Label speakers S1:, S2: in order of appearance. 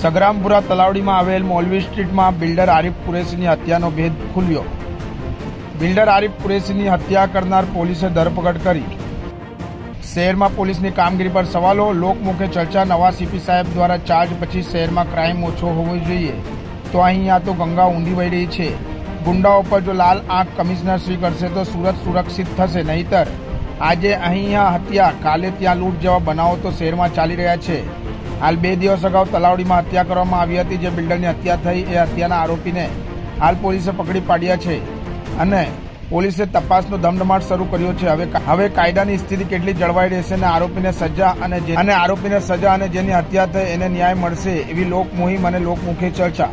S1: સગરામપુરા તલાવડીમાં આવેલ મોલવી સ્ટ્રીટમાં બિલ્ડર આરિફ કુરેશીની હત્યાનો ભેદ ખુલ્યો. બિલ્ડર આરિફ કુરેશીની હત્યા કરનાર પોલીસે ધરપકડ કરી. શહેરમાં પોલીસની કામગીરી પર સવાલો, લોકમુખે ચર્ચા, નવા સીપી સાહેબ દ્વારા ચાર્જ પછી શહેરમાં ક્રાઇમ ઓછો હોવો જોઈએ. તો અહીંયા તો ગંગા ઊંડી વહી રહી છે. ગુંડાઓ પર જો લાલ આંખ કમિશનર શ્રી કરશે તો સુરત સુરક્ષિત થશે, નહીતર આજે અહીંયા હત્યા. કાલે ત્યાં લૂંટ જેવા બનાવો તો શહેરમાં ચાલી રહ્યા છે. હાલ બે દિવસ અગાઉ તલાવડીમાં હત્યા કરવામાં આવી હતી, જે બિલ્ડરની હત્યા થઈ એ હત્યાના આરોપીને હાલ પોલીસે પકડી પાડ્યા છે અને પોલીસે તપાસનો ધમધમાટ શરૂ કર્યો છે. હવે હવે કાયદાની સ્થિતિ કેટલી જળવાઈ રહેશે અને આરોપીને સજા અને અને આરોપીને સજા અને જેની હત્યા થઈ એને ન્યાય મળશે એવી લોકમુહિમ અને લોકમુખી ચર્ચા.